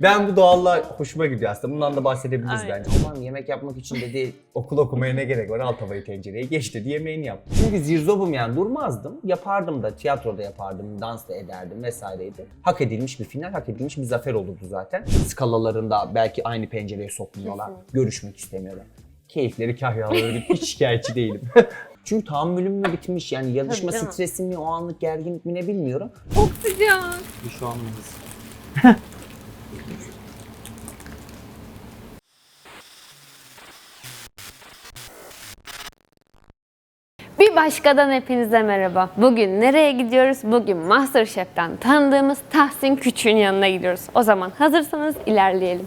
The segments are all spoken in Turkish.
Ben bu doğalla hoşuma gidiyor aslında. Bundan da bahsedebiliriz Aynen. bence. Aman yemek yapmak için dedi okul okumaya ne gerek var? Al tavayı tencereye geç dedi yemeğini yap. Çünkü zirzobum yani durmazdım. Yapardım da tiyatroda yapardım, dans da ederdim vesaireydi. Hak edilmiş bir final, hak edilmiş bir zafer olurdu zaten. Skalalarında belki aynı pencereye sokmuyorlar. Görüşmek istemiyorlar. Keyifleri kahyaları hiç şikayetçi değilim. Çünkü tahammülüm mü bitmiş yani yarışma Tabii canım. stresi mi o anlık gerginlik mi ne bilmiyorum. Çok sıcak. Bir şu anımız. Bir başkadan hepinize merhaba. Bugün nereye gidiyoruz? Bugün Masterchef'ten tanıdığımız Tahsin Küçük'ün yanına gidiyoruz. O zaman hazırsanız ilerleyelim.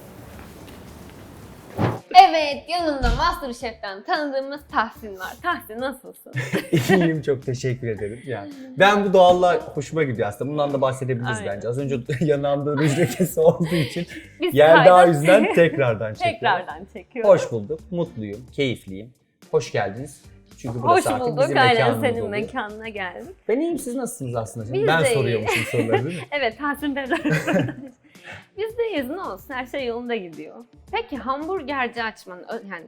Evet, yanımda Masterchef'ten tanıdığımız Tahsin var. Tahsin nasılsın? İyiyim çok teşekkür ederim. Yani ben bu doğalla hoşuma gidiyor aslında. Bundan da bahsedebiliriz Aynen. bence. Az önce yanağımda ruj lekesi olduğu için Biz yer daha yüzden tekrardan çekiyorum. Tekrardan çekiyorum. Hoş bulduk, mutluyum, keyifliyim. Hoş geldiniz. Çünkü burası Hoş artık bulduk. bizim Aynen mekanımız senin oluyor. mekanına geldik. Ben iyiyim, siz nasılsınız aslında? Şimdi Biz ben de soruyormuşum soruları değil mi? Evet, Tahsin Biz de yazın olsun, her şey yolunda gidiyor. Peki hamburgerci açmanın, yani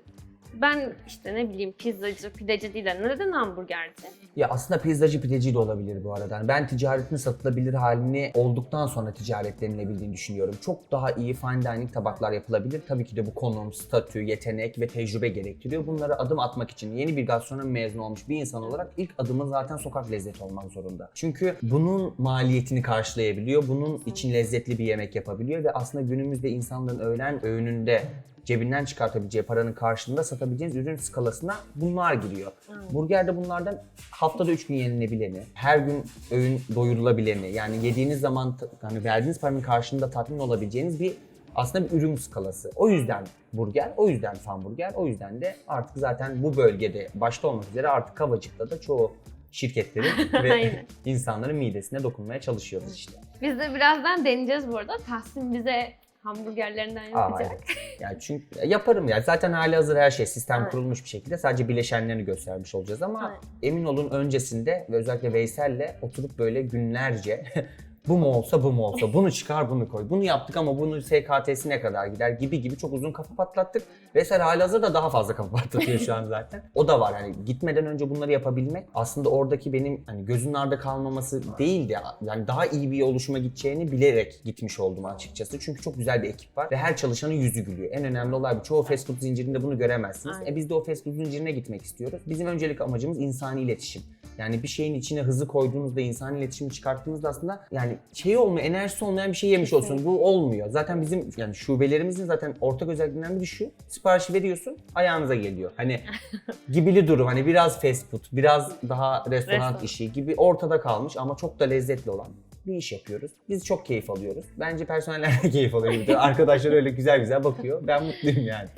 ben işte ne bileyim pizzacı, pideci değil de neden hamburgerci? Ya aslında pizzacı pideci de olabilir bu arada. Yani ben ticaretin satılabilir halini olduktan sonra ticaretlenilebildiğini düşünüyorum. Çok daha iyi fine dining tabaklar yapılabilir. Tabii ki de bu konum, statü, yetenek ve tecrübe gerektiriyor. Bunlara adım atmak için yeni bir gastronomi mezunu olmuş bir insan olarak ilk adımı zaten sokak lezzeti olmak zorunda. Çünkü bunun maliyetini karşılayabiliyor. Bunun için lezzetli bir yemek yapabiliyor ve aslında günümüzde insanların öğlen öğününde cebinden çıkartabileceği paranın karşılığında satabileceğiniz ürün skalasına bunlar giriyor. Burger de bunlardan haftada 3 gün yenilebileni, her gün öğün doyurulabileni, yani yediğiniz zaman hani verdiğiniz paranın karşılığında tatmin olabileceğiniz bir aslında bir ürün skalası. O yüzden burger, o yüzden hamburger, o yüzden de artık zaten bu bölgede başta olmak üzere artık Kavacık'ta da çoğu şirketlerin ve insanların midesine dokunmaya çalışıyoruz işte. Biz de birazdan deneyeceğiz bu arada. Tahsin bize hamburgerlerinden Aa, yapacak. evet. Yani çünkü yaparım ya. Zaten hali hazır her şey sistem Evet. kurulmuş bir şekilde. Sadece bileşenlerini göstermiş olacağız ama Evet. emin olun öncesinde ve özellikle Veysel'le oturup böyle günlerce bu mu olsa bu mu olsa bunu çıkar bunu koy. Bunu yaptık ama bunun SKT'si ne kadar gider gibi gibi çok uzun kafa patlattık. Veysel hali hazırda daha fazla kafa patlatıyor şu an zaten. O da var yani gitmeden önce bunları yapabilmek aslında oradaki benim hani gözün arda kalmaması değil de yani daha iyi bir oluşuma gideceğini bilerek gitmiş oldum açıkçası. Çünkü çok güzel bir ekip var ve her çalışanın yüzü gülüyor. En önemli olay bu. Çoğu fast food zincirinde bunu göremezsiniz. E biz de o fast food zincirine gitmek istiyoruz. Bizim öncelik amacımız insani iletişim. Yani bir şeyin içine hızı koyduğunuzda, insani iletişimi çıkarttığınızda aslında yani şey olmuyor, enerjisi olmayan bir şey yemiş olsun. Bu olmuyor. Zaten bizim yani şubelerimizin zaten ortak özelliklerinden biri şu. Siparişi veriyorsun, ayağınıza geliyor. Hani gibili durum. Hani biraz fast food, biraz daha restoran Restoran. işi gibi ortada kalmış ama çok da lezzetli olan bir iş yapıyoruz. Biz çok keyif alıyoruz. Bence personeller de keyif alıyor. Arkadaşlar öyle güzel güzel bakıyor. Ben mutluyum yani.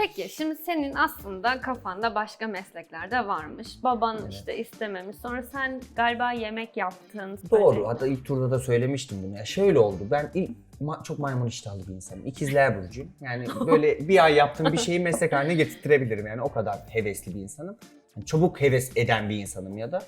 Peki şimdi senin aslında kafanda başka meslekler de varmış. Baban Evet. işte istememiş. Sonra sen galiba yemek yaptın. Doğru. Hatta ilk turda da söylemiştim bunu. Ya şöyle oldu. Ben ilk ma- çok maymun iştahlı bir insanım. İkizler burcuyum. Yani böyle bir ay yaptığım bir şeyi meslek haline getirtirebilirim. Yani o kadar hevesli bir insanım. Yani çabuk heves eden bir insanım ya da.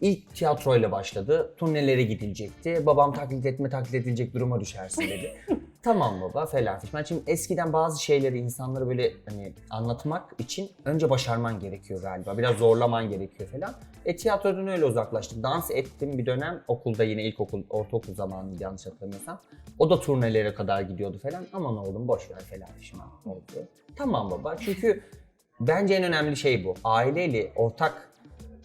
İlk tiyatroyla başladı. Turnelere gidilecekti. Babam taklit etme taklit edilecek duruma düşersin dedi. tamam baba falan fiş. Ben şimdi eskiden bazı şeyleri insanlara böyle hani anlatmak için önce başarman gerekiyor galiba. Biraz zorlaman gerekiyor falan. E tiyatrodan öyle uzaklaştık. Dans ettim bir dönem okulda yine ilkokul, ortaokul zamanıydı yanlış hatırlamıyorsam. O da turnelere kadar gidiyordu falan. Aman oğlum boş ver falan fişman oldu. Tamam baba çünkü bence en önemli şey bu. Aileyle ortak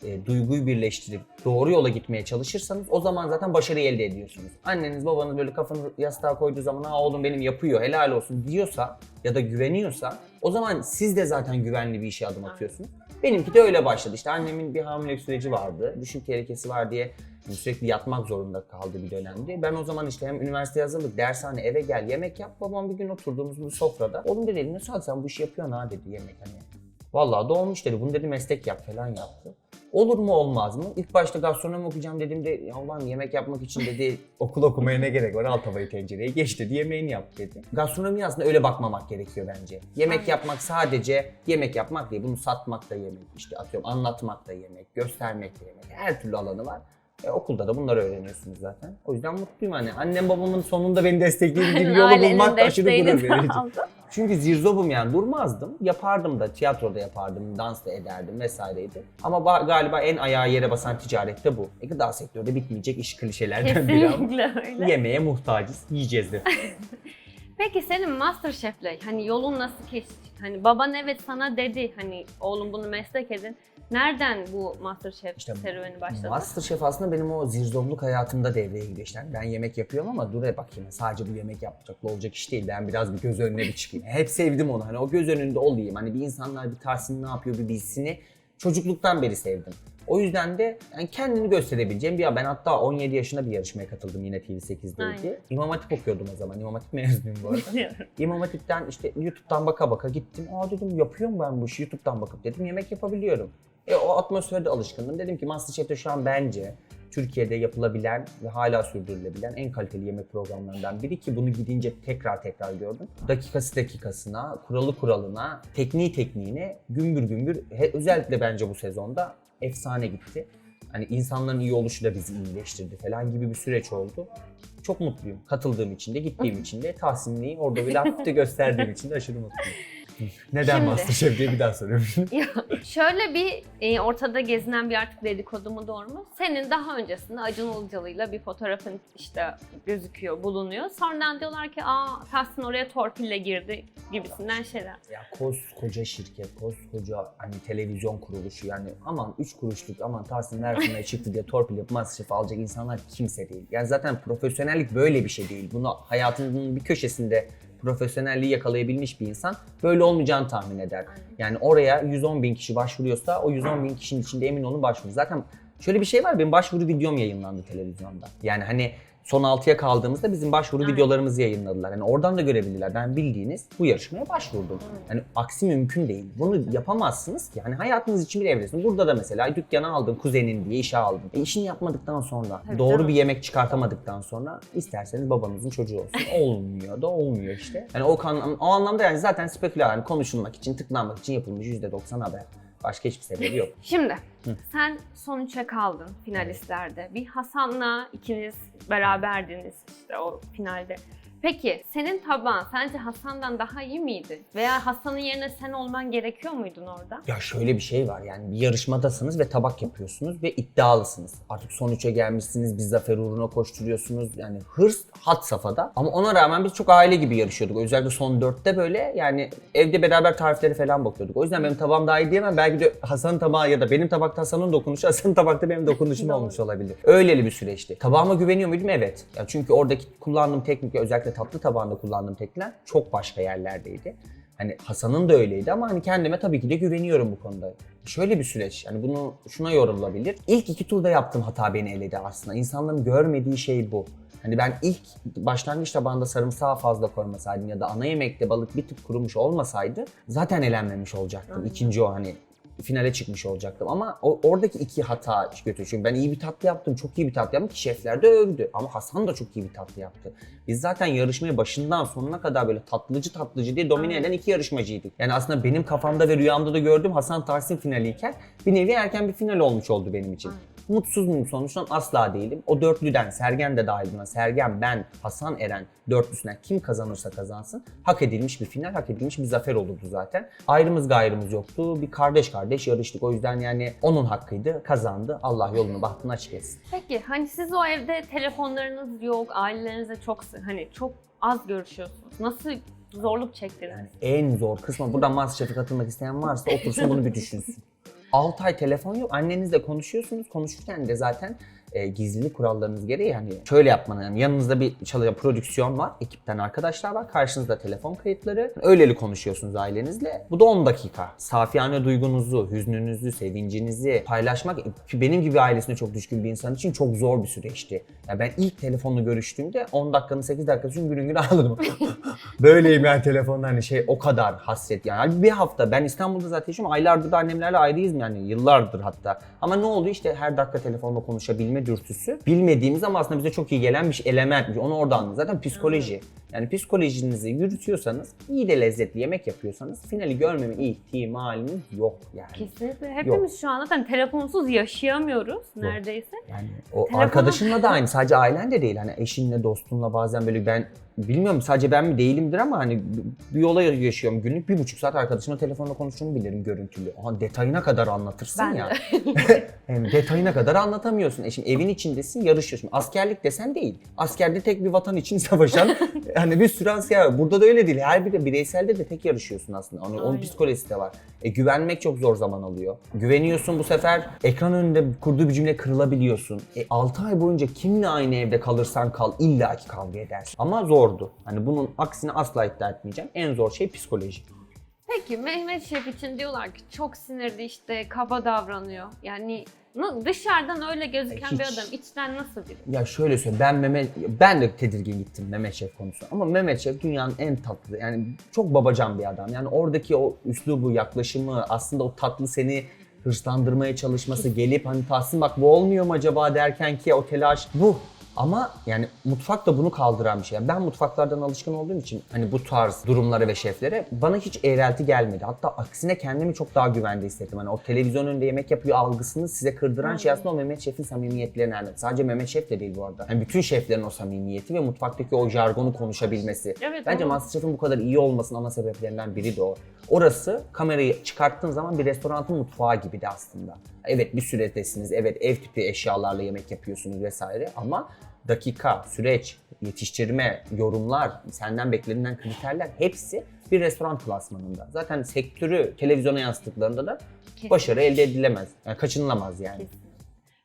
e, duyguyu birleştirip doğru yola gitmeye çalışırsanız o zaman zaten başarıyı elde ediyorsunuz. Anneniz babanız böyle kafanı yastığa koyduğu zaman ha oğlum benim yapıyor helal olsun diyorsa ya da güveniyorsa o zaman siz de zaten güvenli bir işe adım atıyorsunuz. Benimki de öyle başladı. İşte annemin bir hamilelik süreci vardı. Düşük tehlikesi var diye sürekli yatmak zorunda kaldı bir dönemde. Ben o zaman işte hem üniversite hazırlık, dershane, eve gel, yemek yap. Babam bir gün oturduğumuz bir sofrada. Oğlum dedi eline sağlık sen bu işi yapıyorsun ha dedi yemek hani. Vallahi da olmuş dedi. Bunu dedi meslek yap falan yaptı. Olur mu olmaz mı? İlk başta gastronomi okuyacağım dediğimde ya ulan yemek yapmak için dedi okul okumaya ne gerek var al tavayı tencereye geç dedi yemeğini yap dedi. Gastronomi aslında öyle bakmamak gerekiyor bence. Yemek yapmak sadece yemek yapmak değil bunu satmak da yemek işte atıyorum anlatmak da yemek göstermek de yemek her türlü alanı var. E, okulda da bunları öğreniyorsunuz zaten. O yüzden mutluyum hani. Annem babamın sonunda beni desteklediği bir yolu Ailenin bulmak da aşırı desteğini gurur de verici. Çünkü zirzobum yani durmazdım. Yapardım da tiyatroda yapardım, dans da ederdim vesaireydi. Ama ba- galiba en ayağa yere basan ticaret de bu. E, gıda sektörde bitmeyecek iş klişelerden biri ama. Kesinlikle öyle. Yemeğe muhtacız, yiyeceğiz de. Peki senin Masterchef'le hani yolun nasıl kesişti? Hani baban evet sana dedi hani oğlum bunu meslek edin. Nereden bu Masterchef İşte serüveni başladı? Masterchef aslında benim o zirzomluk hayatımda devreye giriyor işte. Ben yemek yapıyorum ama dur e bakayım sadece bu yemek yapacakla olacak iş değil. Ben biraz bir göz önüne bir çıkayım. Hep sevdim onu. Hani o göz önünde olayım. Hani bir insanlar bir Tahsin ne yapıyor bir bilsini çocukluktan beri sevdim. O yüzden de yani kendini gösterebileceğim bir ben hatta 17 yaşında bir yarışmaya katıldım yine TV8'deydi. Aynen. İmam Hatip okuyordum o zaman. İmam Hatip mezunuyum bu arada. İmam Hatip'ten işte YouTube'dan baka baka gittim. Aa dedim yapıyorum ben bu işi YouTube'dan bakıp dedim yemek yapabiliyorum. E o atmosferde alışkındım. Dedim ki Masterchef'te şu an bence Türkiye'de yapılabilen ve hala sürdürülebilen en kaliteli yemek programlarından biri ki bunu gidince tekrar tekrar gördüm. Dakikası dakikasına, kuralı kuralına, tekniği tekniğine gümbür gümbür he- özellikle bence bu sezonda efsane gitti. Hani insanların iyi oluşu da bizi iyileştirdi falan gibi bir süreç oldu. Çok mutluyum. Katıldığım için de, gittiğim için de, Tahsinli'yi orada hafif de gösterdiğim için de aşırı mutluyum. Neden Şimdi- Masterchef diye bir daha soruyorum. Şöyle bir e, ortada gezinen bir artık dedikodu mu doğru mu? Senin daha öncesinde Acun Ilıcalı'yla bir fotoğrafın işte gözüküyor, bulunuyor. Sonradan diyorlar ki aa Tahsin oraya torpille girdi gibisinden şeyler. Ya koskoca şirket, koskoca hani televizyon kuruluşu yani aman 3 kuruşluk aman Tahsin Mersin'e çıktı diye torpil yapıp Masterchef alacak insanlar kimse değil. Yani zaten profesyonellik böyle bir şey değil. Bunu hayatının bir köşesinde profesyonelliği yakalayabilmiş bir insan böyle olmayacağını tahmin eder. Yani oraya 110 bin kişi başvuruyorsa o 110 bin kişinin içinde emin olun başvurur. Zaten şöyle bir şey var benim başvuru videom yayınlandı televizyonda. Yani hani son 6'ya kaldığımızda bizim başvuru Aynen. videolarımızı yayınladılar. Yani oradan da görebilirler. Ben bildiğiniz bu yarışmaya başvurdum. Yani aksi mümkün değil. Bunu yapamazsınız ki. Hani hayatınız için bir evresin. Burada da mesela dükkanı aldın kuzenin diye işe aldın. E işini yapmadıktan sonra, Tabii doğru bir yemek çıkartamadıktan sonra isterseniz babanızın çocuğu olsun. olmuyor da olmuyor işte. Yani o, kan, o anlamda yani zaten speküler yani konuşulmak için, tıklanmak için yapılmış %90 haber. Başka hiçbir sebebi yok. Şimdi sen son üçe kaldın finalistlerde. Bir Hasan'la ikiniz beraberdiniz işte o finalde. Peki senin tabağın sence Hasan'dan daha iyi miydi? Veya Hasan'ın yerine sen olman gerekiyor muydun orada? Ya şöyle bir şey var yani bir yarışmadasınız ve tabak yapıyorsunuz ve iddialısınız. Artık son üçe gelmişsiniz, bir zafer uğruna koşturuyorsunuz. Yani hırs had safhada. Ama ona rağmen biz çok aile gibi yarışıyorduk. Özellikle son dörtte böyle yani evde beraber tarifleri falan bakıyorduk. O yüzden benim tabağım daha iyi diyemem. Belki de Hasan'ın tabağı ya da benim tabakta Hasan'ın dokunuşu, Hasan'ın tabakta benim dokunuşum olmuş olabilir. Öyleli bir süreçti. Tabağıma güveniyor muydum? Evet. Ya çünkü oradaki kullandığım teknik özellikle tatlı tabağında kullandığım teknikler çok başka yerlerdeydi. Hani Hasan'ın da öyleydi ama hani kendime tabii ki de güveniyorum bu konuda. Şöyle bir süreç, yani bunu şuna yorulabilir. İlk iki turda yaptığım hata beni eledi aslında. İnsanların görmediği şey bu. Hani ben ilk başlangıç tabağında sarımsağı fazla koymasaydım ya da ana yemekte balık bir tık kurumuş olmasaydı zaten elenmemiş olacaktım. İkinci o hani finale çıkmış olacaktım ama o, oradaki iki hata götürüyor. Çünkü ben iyi bir tatlı yaptım, çok iyi bir tatlı yaptım ki şefler de övdü. Ama Hasan da çok iyi bir tatlı yaptı. Biz zaten yarışmaya başından sonuna kadar böyle tatlıcı tatlıcı diye domine eden iki yarışmacıydık. Yani aslında benim kafamda ve rüyamda da gördüğüm Hasan Tahsin finaliyken bir nevi erken bir final olmuş oldu benim için. Mutsuz muyum sonuçtan? Asla değilim. O dörtlüden Sergen de dahil buna. Sergen, ben, Hasan Eren dörtlüsünden kim kazanırsa kazansın hak edilmiş bir final, hak edilmiş bir zafer olurdu zaten. Ayrımız gayrımız yoktu. Bir kardeş kardeş yarıştık. O yüzden yani onun hakkıydı. Kazandı. Allah yolunu bahtını açık etsin. Peki hani siz o evde telefonlarınız yok, ailelerinizle çok hani çok az görüşüyorsunuz. Nasıl zorluk çektiniz? Yani en zor kısmı buradan Masterchef'e katılmak isteyen varsa otursun bunu bir düşünsün. 6 ay telefon yok. Annenizle konuşuyorsunuz. Konuşurken de zaten e, gizlilik kurallarınız gereği hani şöyle yapmanın yani yanınızda bir çalışan prodüksiyon var, ekipten arkadaşlar var, karşınızda telefon kayıtları. Öyleli konuşuyorsunuz ailenizle. Bu da 10 dakika. Safiyane duygunuzu, hüznünüzü, sevincinizi paylaşmak benim gibi ailesine çok düşkün bir insan için çok zor bir süreçti. Yani ben ilk telefonla görüştüğümde 10 dakikanın 8 dakikası için gülün gülün ağladım. Böyleyim yani telefonda hani şey o kadar hasret yani. Bir hafta ben İstanbul'da zaten yaşıyorum. Aylardır da annemlerle ayrıyız yani yıllardır hatta. Ama ne oldu işte her dakika telefonla konuşabilme dürtüsü. Bilmediğimiz ama aslında bize çok iyi gelen bir şey, elementmiş. Onu orada anladım. Zaten psikoloji. Yani psikolojinizi yürütüyorsanız, iyi de lezzetli yemek yapıyorsanız finali görmeme ihtimaliniz yok yani. Kesinlikle. Hepimiz şu an zaten telefonsuz yaşayamıyoruz neredeyse. Yani o Telefonu- arkadaşınla da aynı. Sadece ailen de değil. Hani eşinle, dostunla bazen böyle ben bilmiyorum sadece ben mi değilimdir ama hani bir olay yaşıyorum günlük bir buçuk saat arkadaşımla telefonla konuştuğumu bilirim görüntülü. Aha detayına kadar anlatırsın Ben ya. de. Detayına kadar anlatamıyorsun. E şimdi evin içindesin, yarışıyorsun. Askerlik desen değil. Askerde tek bir vatan için savaşan hani bir sürü asker var. Burada da öyle değil. Her bir bireyselde de tek yarışıyorsun aslında. Onun, onun Aynen. psikolojisi de var. E, güvenmek çok zor zaman alıyor. Güveniyorsun bu sefer ekran önünde kurduğu bir cümle kırılabiliyorsun. E, 6 ay boyunca kimle aynı evde kalırsan kal illaki kavga edersin. Ama zordu. Hani bunun aksine asla iddia etmeyeceğim. En zor şey psikoloji. Peki Mehmet Şef için diyorlar ki çok sinirli işte kaba davranıyor. Yani dışarıdan öyle gözüken bir Hiç. adam içten nasıl biri? Ya şöyle söyleyeyim ben Mehmet ben de tedirgin gittim Mehmet Şef konusunda ama Mehmet Şef dünyanın en tatlı yani çok babacan bir adam. Yani oradaki o üslubu, yaklaşımı aslında o tatlı seni hırslandırmaya çalışması gelip hani Tahsin bak bu olmuyor mu acaba derken ki o telaş bu. Ama yani mutfak da bunu kaldıran bir şey. Yani ben mutfaklardan alışkın olduğum için hani bu tarz durumlara ve şeflere bana hiç eğrelti gelmedi. Hatta aksine kendimi çok daha güvende hissettim. Hani o televizyon önünde yemek yapıyor algısını size kırdıran şey aslında o Mehmet Şef'in samimiyetlerine yani sadece Mehmet Şef de değil bu arada. Hani bütün şeflerin o samimiyeti ve mutfaktaki o jargonu konuşabilmesi. Evet, Bence ama- Masterchef'in bu kadar iyi olmasının ana sebeplerinden biri de o. Orası kamerayı çıkarttığın zaman bir restoranın mutfağı gibi de aslında. Evet bir süredesiniz, evet ev tipi eşyalarla yemek yapıyorsunuz vesaire ama dakika, süreç, yetiştirme, yorumlar, senden beklenilen kriterler hepsi bir restoran klasmanında. Zaten sektörü televizyona yansıttıklarında da Kesin. başarı elde edilemez. Yani kaçınılamaz yani. Kesin.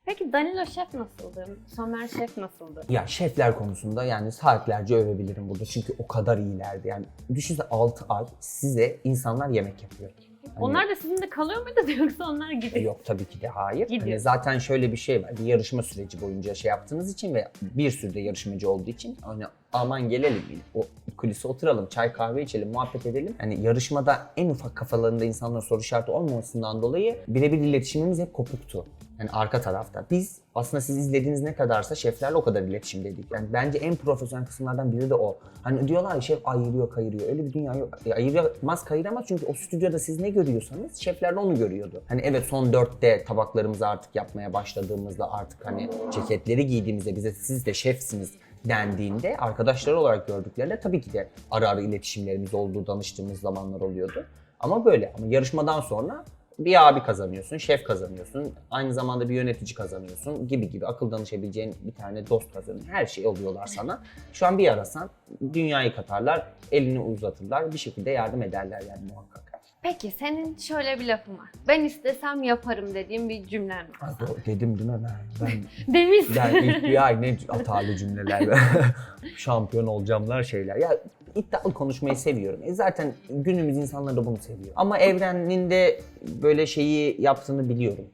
Peki Danilo Şef nasıldı? Somer Şef nasıldı? Ya şefler konusunda yani saatlerce övebilirim burada çünkü o kadar iyilerdi. Yani düşünsene 6 ay size insanlar yemek yapıyor. Hani- Onlar da sizinle kalıyor muydu yoksa onlar gidiyor? Yok tabii ki de hayır. Gidiyor. Hani zaten şöyle bir şey var. Bir yarışma süreci boyunca şey yaptığınız için ve bir sürü de yarışmacı olduğu için hani aman gelelim o kulise oturalım, çay kahve içelim, muhabbet edelim. Hani yarışmada en ufak kafalarında insanların soru işareti olmamasından dolayı birebir iletişimimiz hep kopuktu. Yani arka tarafta. Biz aslında siz izlediğiniz ne kadarsa şeflerle o kadar iletişimdeydik. Yani bence en profesyonel kısımlardan biri de o. Hani diyorlar ya şef ayırıyor kayırıyor. Öyle bir dünya yok. E, ayıramaz kayıramaz çünkü o stüdyoda siz ne görüyorsanız şefler de onu görüyordu. Hani evet son dörtte tabaklarımızı artık yapmaya başladığımızda artık hani ceketleri giydiğimizde bize siz de şefsiniz dendiğinde arkadaşları olarak gördüklerinde tabii ki de ara ara iletişimlerimiz olduğu, danıştığımız zamanlar oluyordu. Ama böyle ama yarışmadan sonra bir abi kazanıyorsun, şef kazanıyorsun, aynı zamanda bir yönetici kazanıyorsun gibi gibi akıl danışabileceğin bir tane dost kazanıyorsun. Her şey oluyorlar sana. Şu an bir arasan dünyayı katarlar, elini uzatırlar, bir şekilde yardım ederler yani muhakkak. Peki senin şöyle bir lafın var. Ben istesem yaparım dediğim bir cümlen var. Do- Dedim değil mi ben? Ben, Demişsin. bir ay ne hatalı cümleler. Şampiyon olacağımlar şeyler. Ya iddialı konuşmayı seviyorum. E zaten günümüz insanları da bunu seviyor. Ama evrenin de böyle şeyi yaptığını biliyorum.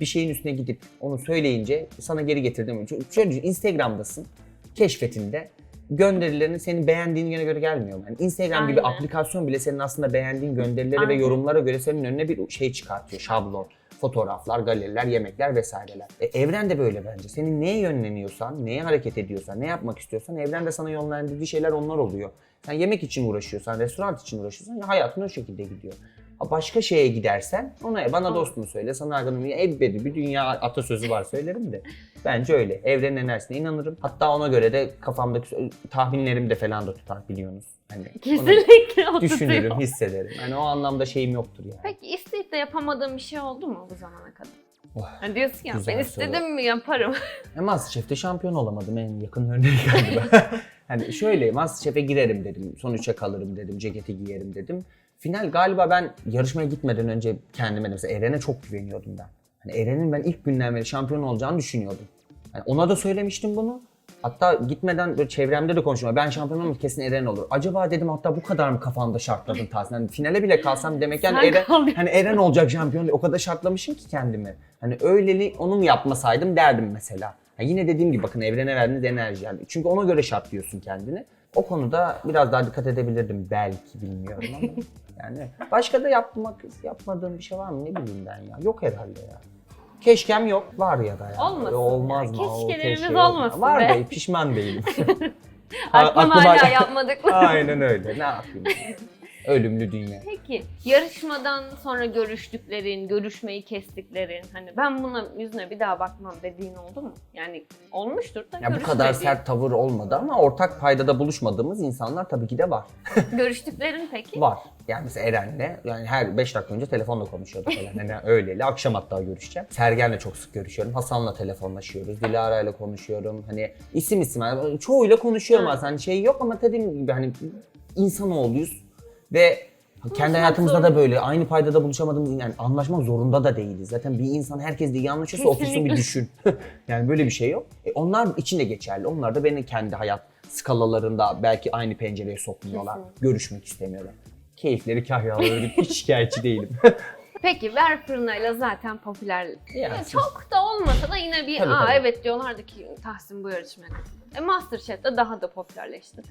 Bir şeyin üstüne gidip onu söyleyince sana geri getirdim. Çünkü şöyle düşün, Instagram'dasın, keşfetinde gönderilerin senin beğendiğine göre gelmiyor. Yani Instagram gibi Aynen. aplikasyon bile senin aslında beğendiğin gönderilere ve Aynen. yorumlara göre senin önüne bir şey çıkartıyor, şablon. Fotoğraflar, galeriler, yemekler vesaireler. E, evren de böyle bence. Senin neye yönleniyorsan, neye hareket ediyorsan, ne yapmak istiyorsan evren de sana yönlendirdiği şeyler onlar oluyor. Sen yemek için uğraşıyorsan, restoran için uğraşıyorsan ya hayatın o şekilde gidiyor. Başka şeye gidersen ona bana Tamam. dostumu söyle, sana arkadaşım ebedi bir dünya atasözü var söylerim de. Bence öyle. Evrenin enerjisine inanırım. Hatta ona göre de kafamdaki tahminlerim de falan da tutar biliyorsunuz. Hani Kesinlikle düşünürüm, hissederim. Hani o anlamda şeyim yoktur yani. Peki isteyip de yapamadığın bir şey oldu mu bu zamana kadar? Oh, Hani diyorsun ya ben soru. istedim mi yaparım. E, Masterchef'te şampiyon olamadım en yakın örneği galiba. hani şöyle Masterchef'e girerim dedim, son üçe kalırım dedim, ceketi giyerim dedim. Final galiba ben yarışmaya gitmeden önce kendime de mesela Eren'e çok güveniyordum ben. Hani Eren'in ben ilk günden beri şampiyon olacağını düşünüyordum. Hani ona da söylemiştim bunu. Hatta gitmeden böyle çevremde de konuşma. Ben şampiyon olmam kesin Eren olur. Acaba dedim hatta bu kadar mı kafanda şartladın Tahsin? Hani finale bile kalsam demek yani Sen Eren, kaldın. hani Eren olacak şampiyon. O kadar şartlamışım ki kendimi. Hani öyleli onu mu yapmasaydım derdim mesela. Ha yine dediğim gibi bakın evrene verdiğiniz enerji yani. Çünkü ona göre şartlıyorsun kendini. O konuda biraz daha dikkat edebilirdim belki bilmiyorum ama. Yani başka da yapmak yapmadığım bir şey var mı ne bileyim ben ya. Yok herhalde ya. Keşkem yok. Var ya da ya. Olmasın Olmaz ya. mı? Keşkelerimiz keşke olmasın Var be. da pişman değilim. Aklım hala yapmadıklarım. Aynen öyle. Ne yapayım? Ölümlü dünya. Peki yarışmadan sonra görüştüklerin, görüşmeyi kestiklerin, hani ben buna yüzüne bir daha bakmam dediğin oldu mu? Yani olmuştur da Ya bu kadar sert tavır olmadı ama ortak paydada buluşmadığımız insanlar tabii ki de var. Görüştüklerin peki? Var. Yani mesela Eren'le yani her 5 dakika önce telefonla konuşuyorduk falan. Yani öyleli. Akşam hatta görüşeceğim. Sergen'le çok sık görüşüyorum. Hasan'la telefonlaşıyoruz. Dilara'yla konuşuyorum. Hani isim isim. Yani çoğuyla konuşuyorum aslında. Hani şey yok ama dediğim gibi hani insanoğluyuz. Ve kendi hayatımızda da böyle aynı paydada buluşamadığımız yani anlaşmak zorunda da değiliz. Zaten bir insan herkesle iyi anlaşıyorsa otursun bir düşün. yani böyle bir şey yok. E onlar için de geçerli. Onlar da beni kendi hayat skalalarında belki aynı pencereye sokmuyorlar. Görüşmek istemiyorlar. Keyifleri kahyaları hiç şikayetçi değilim. Peki ver fırınayla zaten popüler. Yani siz- çok da olmasa da yine bir Tabii, aa tabii. evet diyorlardı ki Tahsin bu yarışmaya katıldı. E Masterchef'te daha da popülerleşti.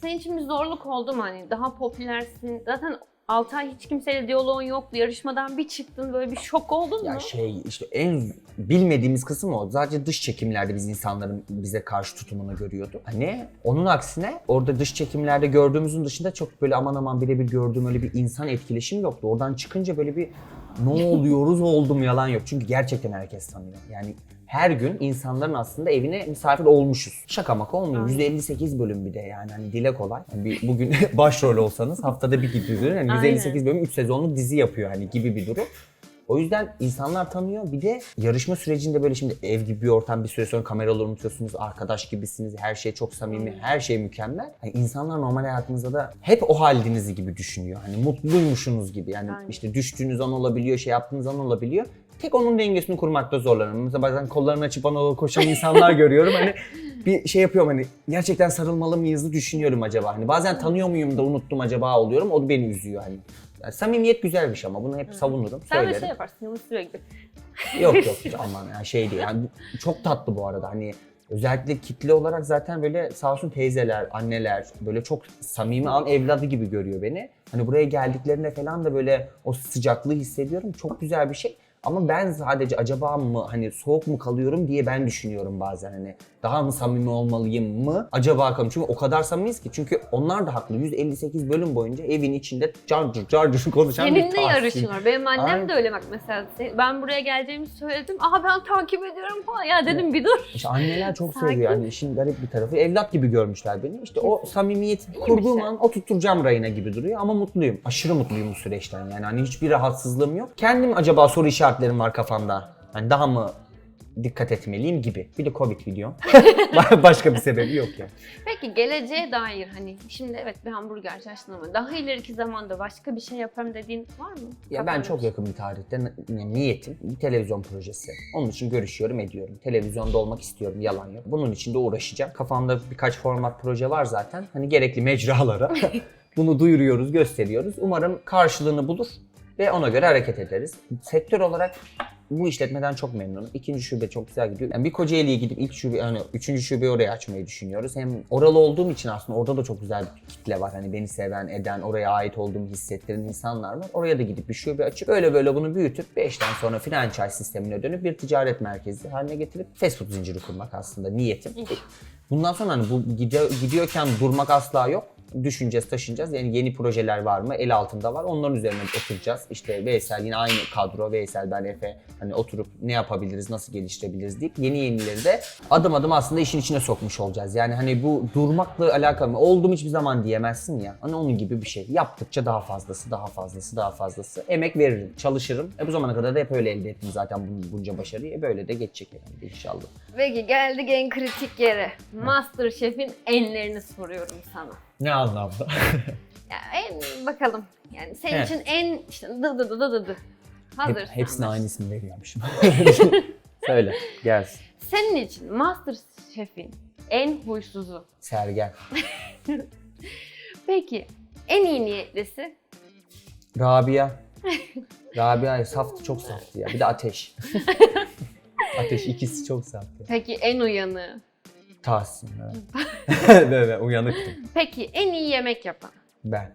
Senin için bir zorluk oldu mu hani daha popülersin. Zaten 6 ay hiç kimseyle diyaloğun yoktu. Yarışmadan bir çıktın böyle bir şok oldun Ya mu? şey işte en bilmediğimiz kısım o. Sadece dış çekimlerde biz insanların bize karşı tutumunu görüyorduk. Hani onun aksine orada dış çekimlerde gördüğümüzün dışında çok böyle aman aman birebir gördüğüm öyle bir insan etkileşim yoktu. Oradan çıkınca böyle bir ne oluyoruz oldum yalan yok. Çünkü gerçekten herkes tanıyor. Yani her gün insanların aslında evine misafir olmuşuz. Şaka maka olmuyor. Aynen. 158 bölüm bir de yani hani dile kolay. Yani bir, bugün başrol olsanız haftada bir gidiyor. Yani Aynen. 158 bölüm 3 sezonluk dizi yapıyor hani gibi bir durum. O yüzden insanlar tanıyor. Bir de yarışma sürecinde böyle şimdi ev gibi bir ortam bir süre sonra kameraları unutuyorsunuz. Arkadaş gibisiniz. Her şey çok samimi. Her şey mükemmel. Hani insanlar normal hayatınızda da hep o halinizi gibi düşünüyor. Hani mutluymuşsunuz gibi. Yani Aynen. işte düştüğünüz an olabiliyor, şey yaptığınız an olabiliyor. Tek onun dengesini kurmakta zorlanıyorum. Mesela bazen kollarını açıp doğru koşan insanlar görüyorum. Hani bir şey yapıyorum hani gerçekten sarılmalı mıyızı düşünüyorum acaba. Hani bazen tanıyor muyum da unuttum acaba oluyorum. O da beni üzüyor hani. Yani samimiyet güzel bir şey ama bunu hep savunurum, Sen de söylerim. şey yaparsın Süre gibi. Yok yok aman yani şey değil. Yani çok tatlı bu arada hani özellikle kitle olarak zaten böyle sağ olsun teyzeler, anneler böyle çok samimi an evladı gibi görüyor beni. Hani buraya geldiklerinde falan da böyle o sıcaklığı hissediyorum. Çok güzel bir şey. Ama ben sadece acaba mı hani soğuk mu kalıyorum diye ben düşünüyorum bazen hani daha mı samimi olmalıyım mı acaba kalıyorum. Çünkü o kadar samimiyiz ki çünkü onlar da haklı. 158 bölüm boyunca evin içinde carcur carcur konuşan bir Seninle yarışıyorlar. Benim annem Aynen. de öyle bak mesela. Se- Ben buraya geleceğimi söyledim. Aha ben takip ediyorum falan. Ya dedim bir dur. İşte anneler çok Sakin. seviyor. Yani işin garip bir tarafı. Evlat gibi görmüşler beni. İşte o samimiyeti İyi bir kurduğum an oturtacağım rayına gibi duruyor ama mutluyum. Aşırı mutluyum bu süreçten. Yani hani hiçbir rahatsızlığım yok. Kendim acaba soru işaretlerim var kafamda. Hani daha mı dikkat etmeliyim gibi. Bir de Covid videom. Başka bir sebebi yok yani. Peki geleceğe dair hani şimdi evet bir hamburgerci açtın ama daha ileriki zamanda başka bir şey yaparım dediğin var mı? Ya ben çok yakın bir tarihte n- niyetim bir televizyon projesi. Onun için görüşüyorum, ediyorum. Televizyonda olmak istiyorum, yalan yok. Bunun için de uğraşacağım. Kafamda birkaç format proje var zaten. Hani gerekli mecralara bunu duyuruyoruz, gösteriyoruz. Umarım karşılığını bulur ve ona göre hareket ederiz. Sektör olarak bu işletmeden çok memnunum. İkinci şube çok güzel gidiyor. Yani bir Kocaeli'ye gidip ilk şube, hani üçüncü şubeyi oraya açmayı düşünüyoruz. Hem oralı olduğum için aslında orada da çok güzel bir kitle var. Hani beni seven, eden, oraya ait olduğumu hissettiren insanlar var. Oraya da gidip bir şube açıp böyle böyle bunu büyütüp 5'ten sonra franchise sistemine dönüp bir ticaret merkezi haline getirip fast food zinciri kurmak aslında niyetim. Bundan sonra hani bu gide- gidiyorken durmak asla yok. Düşüneceğiz, taşınacağız. Yani yeni projeler var mı? El altında var. Onların üzerine oturacağız. İşte Veysel yine aynı kadro. Veysel, ben Efe. Hani oturup ne yapabiliriz, nasıl geliştirebiliriz deyip yeni yenileri de adım adım aslında işin içine sokmuş olacağız. Yani hani bu durmakla alakalı oldum hiçbir zaman diyemezsin ya. Hani onun gibi bir şey. Yaptıkça daha fazlası, daha fazlası, daha fazlası. Emek veririm, çalışırım. E bu zamana kadar da hep öyle elde ettim zaten bun- bunca başarıyı. E böyle de geçecek herhalde inşallah. Peki geldik en kritik yere. Masterchef'in enlerini soruyorum sana. Ne anlamda? Ya en bakalım. Yani senin Evet. için en işte dı dı dı dı dı dı. Hep, hepsine aynı ismi veriyormuşum. Söyle, gelsin. Senin için Masterchef'in en huysuzu. Sergen. Peki en iyi niyetlisi? Rabia. Rabia saftı, çok saftı ya. Bir de Ateş. Ateş ikisi çok saftı. Peki en uyanığı? Tahsin. Evet. evet, uyanıktım. Peki en iyi yemek yapan? Ben.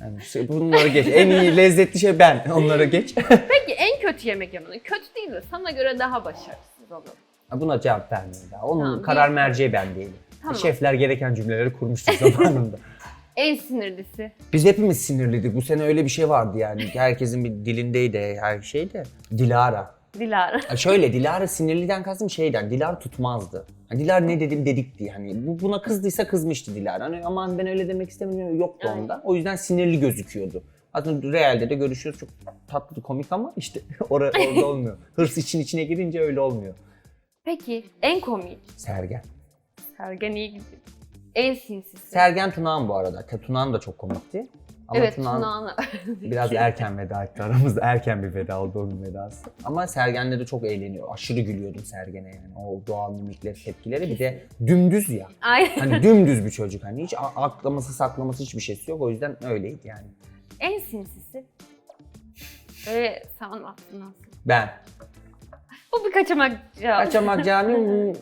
Yani şey- bunları geç. En iyi lezzetli şey ben. Onları geç. Peki en kötü yemek yapanı? Kötü değil de sana göre daha başarısız olur. Buna cevap vermiyor daha. Onun Tamam, karar bir- merceği ben değilim. Tamam. Şefler gereken cümleleri kurmuştur zamanında. En sinirlisi. Biz hepimiz sinirliydik. Bu sene öyle bir şey vardı yani. Herkesin bir dilindeydi her şeyde. Dilara. Dilara. Şöyle Dilara sinirliden kastım şeyden. Dilara tutmazdı. Hani Dilara ne dedim dedik diye. Hani bu buna kızdıysa kızmıştı Dilara. Hani aman ben öyle demek istemiyorum yoktu Aynen. onda. O yüzden sinirli gözüküyordu. Aslında realde de görüşüyoruz çok tatlı komik ama işte orada, orada olmuyor. Hırs için içine girince öyle olmuyor. Peki en komik. Sergen. Sergen iyi gidiyor. En sinsisi. Sergen Tunağan bu arada. Te- Tunağan da çok komikti. Ama evet Tunağan Tunağan'a. biraz erken veda etti aramızda. Erken bir veda oldu onun vedası. Ama Sergen'le de çok eğleniyor. Aşırı gülüyordum Sergen'e yani. O doğal mimikleri, tepkileri. Bir de dümdüz ya. Aynen. Hani dümdüz bir çocuk. Hani hiç aklaması saklaması hiçbir şeysi yok. O yüzden öyleydi yani. En sinsisi. Böyle saman aklından. Ben. Bu bir kaçamak cevap. Kaçamak Cami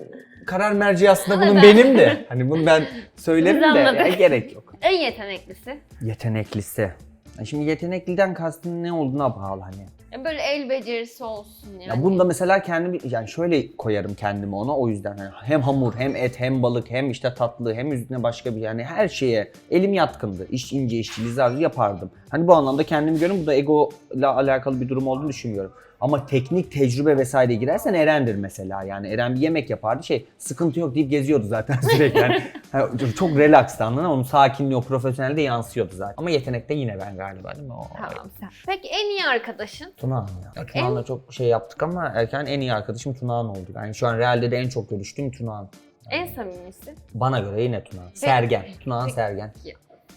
karar merci aslında bunun benim de. Hani bunu ben söylerim Biz de anladık. ya gerek yok. En yeteneklisi. Yeteneklisi. Ya Şimdi yetenekliden kastın ne olduğuna bağlı hani. Ya böyle el becerisi olsun yani. Ya bunda mesela kendimi yani şöyle koyarım kendimi ona o yüzden hani hem hamur hem et hem balık hem işte tatlı hem üstüne başka bir yani her şeye elim yatkındı. İş ince işçi lizar yapardım. Hani bu anlamda kendimi görüyorum. Bu da ego ile alakalı bir durum olduğunu düşünmüyorum. Ama teknik tecrübe vesaire girersen Eren'dir mesela. Yani Eren bir yemek yapardı şey sıkıntı yok deyip geziyordu zaten sürekli. Yani, hani çok relaxtı anladın mı? Onun sakinliği o profesyonelde yansıyordu zaten. Ama yetenekte yine ben galiba değil mi? O, Tamam sen. Peki en iyi arkadaşın? Tunağan ya. Tunağan'la çok şey yaptık ama erken en iyi arkadaşım Tunağan oldu. Yani şu an realde de en çok görüştüğüm Tunağan. En samimisi? Bana göre yine Tunağan. Sergen. Tunağan Sergen.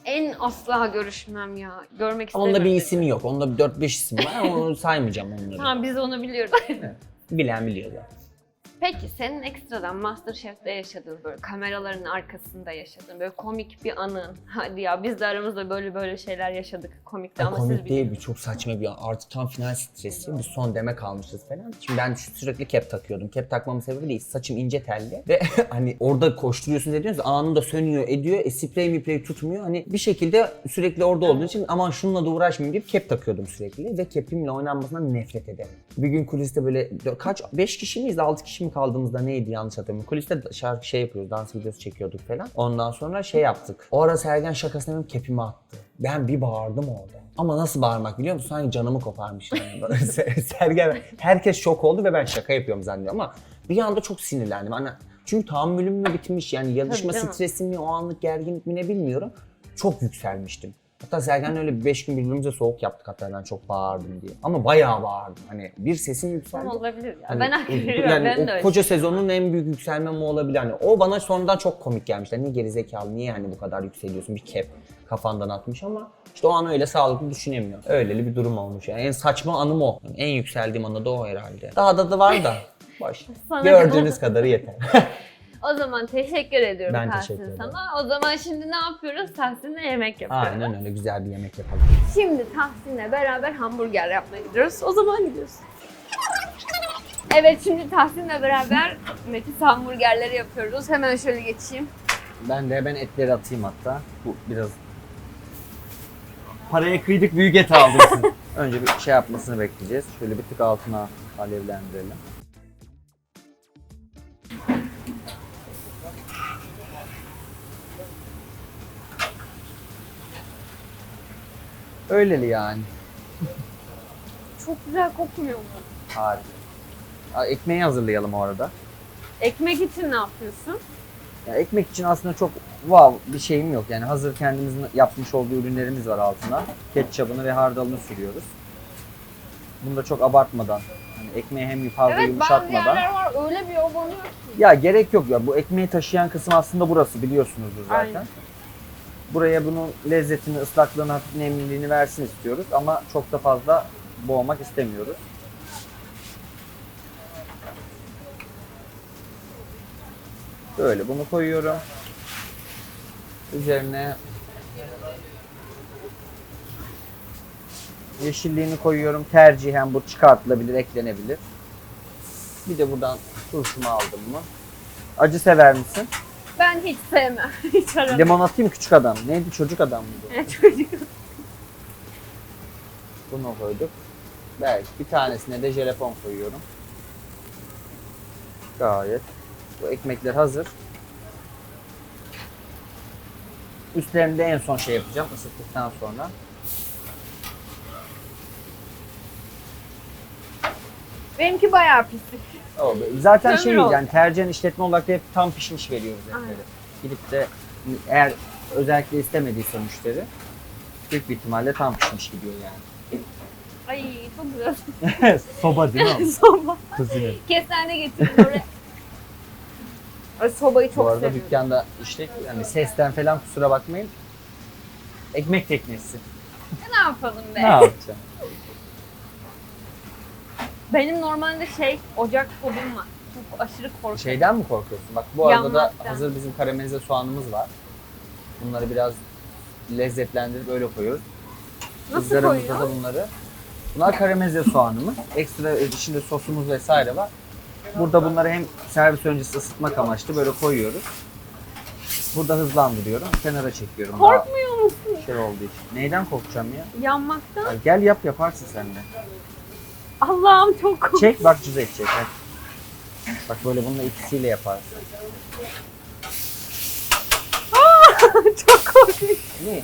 En asla görüşmem ya. Görmek Ama istemiyorum. onda bir ismi yok. Onda bir 4-5 isim var onu saymayacağım onları. Tamam biz onu biliyoruz. Bilen biliyor zaten. Peki senin ekstradan Masterchef'te yaşadığın böyle kameraların arkasında yaşadığın böyle komik bir anın. Hadi ya biz de aramızda böyle böyle şeyler yaşadık komikti Ya ama siz komik değil biliyorsunuz. bir çok saçma bir an. Artık tam final stresi. Bir son deme kalmışız falan. Şimdi ben sü- sürekli kep takıyordum. Kep takmamın sebebi değil. Saçım ince telli. Ve hani orada koşturuyorsunuz ediyorsunuz. Anında sönüyor ediyor. E sprey miprey tutmuyor. Hani bir şekilde sürekli orada olduğu için aman şununla da uğraşmayayım deyip kep takıyordum sürekli. Ve kepimle oynanmasından nefret ederim. Bir gün kuliste böyle kaç 5 kişi miyiz 6 kişi mi kaldığımızda neydi yanlış hatırlamıyorum. Kuliste şarkı şey yapıyoruz. Dans videosu çekiyorduk falan. Ondan sonra şey yaptık. O ara Sergen şakasına benim kepimi attı. Ben bir bağırdım orada. Ama nasıl bağırmak biliyor musun? Sanki canımı koparmış yani. Sergen, herkes şok oldu ve ben şaka yapıyorum zannediyor ama bir anda çok sinirlendim. Hani çünkü tahammülüm mü bitmiş yani yarışma stresi mi o anlık gerginlik mi ne bilmiyorum. Çok yükselmiştim. Hatta Sergen'le öyle bir beş gün birbirimize soğuk yaptık hatta ben çok bağırdım diye. Ama bayağı bağırdım. Hani bir sesim yükseldi. Tamam, olabilir ya. Hani ben hak veriyorum. Yani ben o de öyle. koca sezonun en büyük yükselmem o olabilir. Hani o bana sonradan çok komik gelmişti. Niye gerizekalı, niye hani bu kadar yükseliyorsun? Bir kep kafandan atmış ama işte o an öyle sağlıklı düşünemiyor. Öyleli bir durum olmuş yani. En saçma anım o. Yani en yükseldiğim anı da o herhalde. Daha da da var da. Boş. Sana- Gördüğünüz kadarı yeter. O zaman teşekkür ediyorum Ben Tahsin teşekkür ederim. sana. O zaman şimdi ne yapıyoruz? Tahsin'le yemek yapıyoruz. Aynen öyle güzel bir yemek yapalım. Şimdi Tahsin'le beraber hamburger yapmaya gidiyoruz. O zaman gidiyoruz. Evet şimdi Tahsin'le beraber nefis hamburgerleri yapıyoruz. Hemen şöyle geçeyim. Ben de ben etleri atayım hatta. Bu biraz Paraya kıydık büyük et aldık. Önce bir şey yapmasını bekleyeceğiz. Şöyle bir tık altına alevlendirelim. Öyleli yani. Çok güzel kokmuyor mu? Harika. Aa, Ekmeği hazırlayalım o arada. Ekmek için ne yapıyorsun? Ya ekmek için aslında çok wow bir şeyim yok. Yani hazır kendimizin yapmış olduğu ürünlerimiz var altına. Ketçabını ve hardalını sürüyoruz. Bunu da çok abartmadan, hani ekmeği hem fazla evet bazı yumuşatmadan. yerler var öyle bir obanıyor ki. Ya gerek yok ya. Bu ekmeği taşıyan kısım aslında burası biliyorsunuzdur zaten. Aynen. Buraya bunun lezzetini, ıslaklığını, hafif nemliliğini versin istiyoruz ama çok da fazla boğmak istemiyoruz. Böyle bunu koyuyorum. Üzerine yeşilliğini koyuyorum. Tercihen bu çıkartılabilir, eklenebilir. Bir de buradan turşumu aldım mı? Acı sever misin? Ben hiç sevmem. Hiç aramam. Limon atayım küçük adam? Neydi çocuk adam mıydı? Çocuk. Bunu koyduk. Belki bir tanesine de jelefon koyuyorum. Gayet. Bu ekmekler hazır. Üstlerini de en son şey yapacağım ısıttıktan sonra. Benimki bayağı pislik. O, zaten Kömür şey oldu. yani tercihen işletme olarak da hep tam pişmiş veriyoruz Aynen. böyle. Gidip de eğer özellikle istemediyse müşteri büyük bir ihtimalle tam pişmiş gidiyor yani. Ay çok güzel. Soba değil mi? Soba. Kızını. Kestane getirdim oraya. Ay sobayı çok Bu arada seviyorum. dükkanda işte yani sesten falan kusura bakmayın. Ekmek teknesi. Ne yapalım be? Ne yapacağım? Benim normalde şey ocak fobim var. Çok aşırı korkuyorum. Şeyden mi korkuyorsun? Bak bu arada da hazır bizim karamelize soğanımız var. Bunları biraz lezzetlendirip öyle koyuyoruz. Nasıl koyuyor? da bunları. Bunlar karamelize soğanımız. Ekstra içinde sosumuz vesaire var. Burada bunları hem servis öncesi ısıtmak amaçlı böyle koyuyoruz. Burada hızlandırıyorum. Kenara çekiyorum. Daha Korkmuyor musun? şey olduğu için. Neyden korkacağım ya? Yanmaktan. Ya Gel yap yaparsın sen de. Allah'ım çok korkuyorum. Çek bak cüz edecek. Hadi. Bak böyle bununla ikisiyle yaparsın. çok korkuyorum. Ne?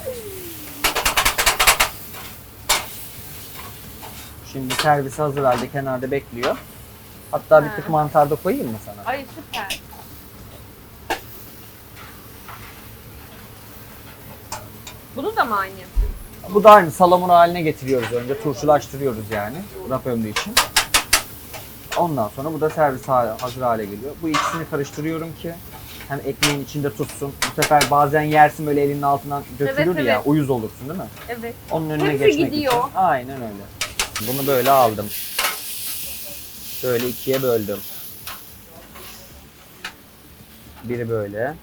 Şimdi servis hazır halde kenarda bekliyor. Hatta bir tık mantar da koyayım mı sana? Ay süper. Bunu da mı aynı yapıyorsun? Bu da aynı salamura haline getiriyoruz önce. Turşulaştırıyoruz yani. Raf ömrü için. Ondan sonra bu da servis ha- hazır hale geliyor. Bu ikisini karıştırıyorum ki hem ekmeğin içinde tutsun. Bu sefer bazen yersin böyle elinin altından dökülür Evet, ya. evet. Uyuz olursun değil mi? Evet. Onun önüne Hepsi geçmek gidiyor. için. Aynen öyle. Bunu böyle aldım. Böyle ikiye böldüm. Biri böyle.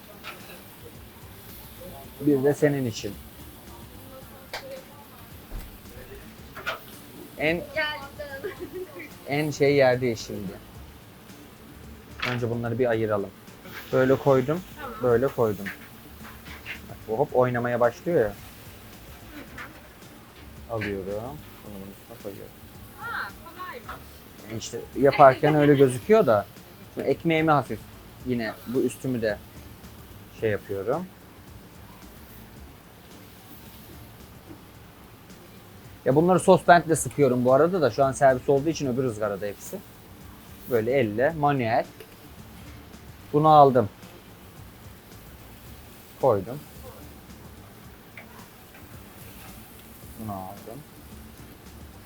Bir de senin için. En en şey yerde şimdi. Önce bunları bir ayıralım. Böyle koydum, böyle koydum. Bak, bu hop oynamaya başlıyor ya. Alıyorum. Bunu bunun üstüne koyuyorum. Ha, kolaymış. İşte yaparken öyle gözüküyor da. Şimdi ekmeğimi hafif yine bu üstümü de şey yapıyorum. Ya bunları sos bentle sıkıyorum bu arada da şu an servis olduğu için öbür ızgarada hepsi. Böyle elle manuel. Bunu aldım. Koydum. Bunu aldım.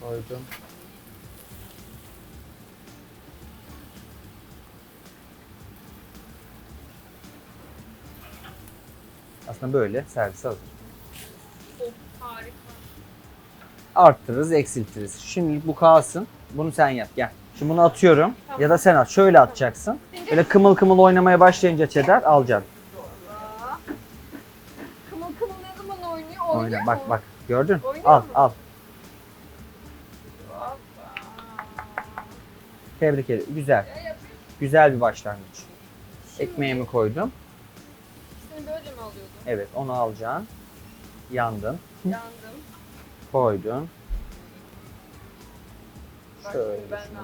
Koydum. Aslında böyle servis hazır. Of, harika. Arttırırız, eksiltiriz. Şimdi bu kalsın. Bunu sen yap gel. Şimdi bunu atıyorum. Tamam. Ya da sen at. Şöyle atacaksın. Böyle kımıl kımıl oynamaya başlayınca çeder alacaksın. Kımıl kımıl ne zaman oynuyor? Oyna. Oynuyor Bak mu? bak. Gördün? Oynuyor Al mu? al. Tebrik ederim. Güzel. Güzel bir başlangıç. Ekmeğimi koydum. Seni böyle mi alıyordun? Evet onu alacaksın. Yandın. Yandım. Koydun. Şöyle ben şunu.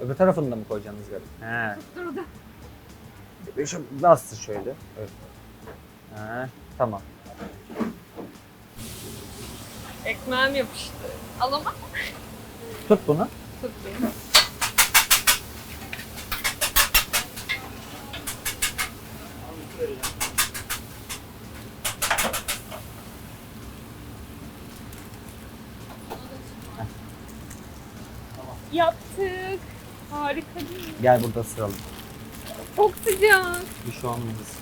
Öbür tarafını da mı koyacaksın ızgara? He. Bir Şu bastır şöyle. Evet. He. Tamam. Ekmeğim yapıştı. Alamam. Tut bunu. Tut beni. Yaptık. Harika değil mi? Gel burada ısıralım. Çok sıcak. Bir şey olmaz.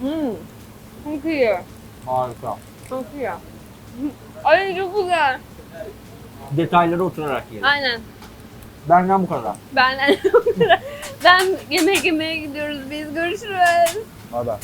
Hmm. Çok iyi. Harika. Çok iyi. Ay çok güzel. Detaylara oturarak yiyelim. Aynen. Benden bu kadar. Ben ben yemek yemeye gidiyoruz biz. Görüşürüz. Bay.